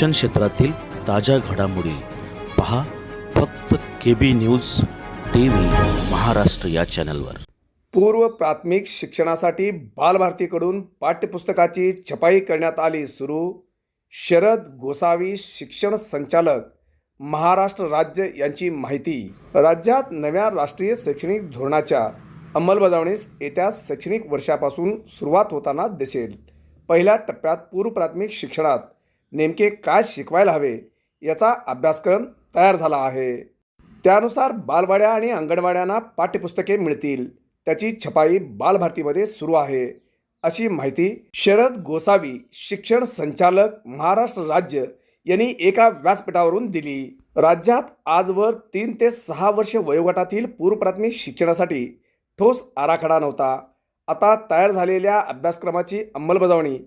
शिक्षण क्षेत्रातील ताज्या घडामोडी पहा फक्त K B news T V Maharashtra या चॅनलवर. पूर्व प्राथमिक शिक्षणासाठी बालभारतीकडून पाठ्यपुस्तकाची छपाई करण्यात आली सुरू. शरद गोसावी शिक्षण संचालक महाराष्ट्र राज्य यांची माहिती. राज्यात नव्या राष्ट्रीय शैक्षणिक धोरणाच्या अंमलबजावणीस येत्या शैक्षणिक वर्षापासून सुरुवात होताना दिसेल. पहिल्या टप्प्यात पूर्व प्राथमिक शिक्षणात नेमके काय शिकवायला हवे याचा अभ्यासक्रम तयार झाला आहे. त्यानुसार बालवाड्या आणि अंगणवाड्यांना पाठ्यपुस्तके मिळतील. त्याची छपाई बालभारतीमध्ये सुरू आहे. अशी माहिती शरद गोसावी शिक्षण संचालक महाराष्ट्र राज्य यांनी एका व्यासपीठावरून दिली. राज्यात आजवर तीन ते सहा वर्ष वयोगटातील पूर्वप्राथमिक शिक्षणासाठी ठोस आराखडा नव्हता. आता तयार झालेल्या अभ्यासक्रमाची अंमलबजावणी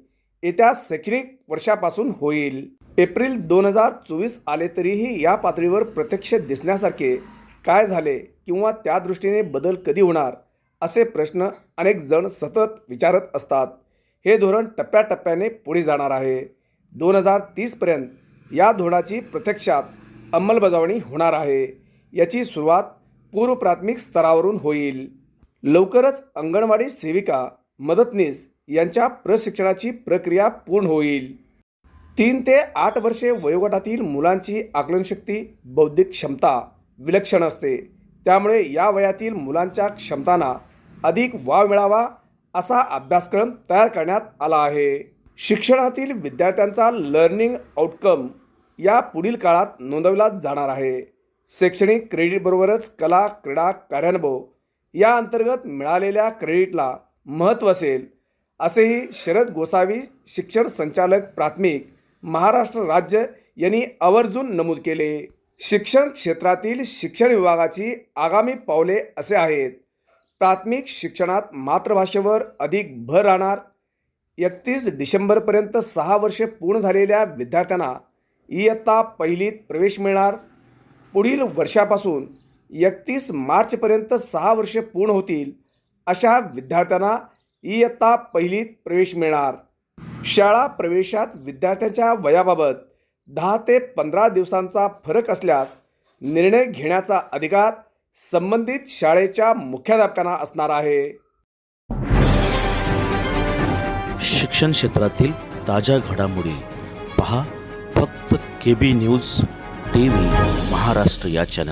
येत्या शैक्षणिक वर्षापासून होईल. एप्रिल दोन हजार चोवीस आले तरीही या पातळीवर प्रत्यक्ष दिसण्यासारखे काय झाले किंवा त्या दृष्टीने बदल कधी होणार असे प्रश्न अनेक जण सतत विचारत असतात. हे धोरण टप्प्याटप्प्याने पुढे जाणार आहे. दोन हजार तीसपर्यंत या धोरणाची प्रत्यक्षात अंमलबजावणी होणार आहे. याची सुरुवात पूर्वप्राथमिक स्तरावरून होईल. लवकरच अंगणवाडी सेविका मदतनीस यांच्या प्रशिक्षणाची प्रक्रिया पूर्ण होईल. तीन ते आठ वर्षे वयोगटातील मुलांची आकलनशक्ती बौद्धिक क्षमता विलक्षण असते. त्यामुळे या वयातील मुलांच्या क्षमतांना अधिक वाव मिळावा असा अभ्यासक्रम तयार करण्यात आला आहे. शिक्षणातील विद्यार्थ्यांचा लर्निंग आउटकम या पुढील काळात नोंदवला जाणार आहे. शैक्षणिक क्रेडिटबरोबरच कला क्रीडा कार्यानुभव या अंतर्गत मिळालेल्या क्रेडिटला महत्त्व असेल. असेही शरद गोसावी शिक्षण संचालक प्राथमिक महाराष्ट्र राज्य यांनी आवर्जून नमूद केले. शिक्षण क्षेत्रातील शिक्षण विभागाची आगामी पावले असे आहेत. प्राथमिक शिक्षणात मातृभाषेवर अधिक भर राहणार. एकतीस डिसेंबरपर्यंत सहा वर्षे पूर्ण झालेल्या विद्यार्थ्यांना इयत्ता पहिलीत प्रवेश मिळणार. पुढील वर्षापासून एकतीस मार्चपर्यंत सहा वर्षे पूर्ण होतील अशा विद्यार्थ्यांना इयत्ता पहिलीत प्रवेश मिळणार. शाळा प्रवेशात विद्यार्थ्यांच्या वयाबाबत दहा ते पंधरा दिवसांचा फरक असल्यास निर्णय घेण्याचा अधिकार संबंधित शाळेच्या मुख्याध्यापकांना असणार आहे. शिक्षण क्षेत्रातील ताज्या घडामोडी पहा फक्त K B news T V Maharashtra या चॅनल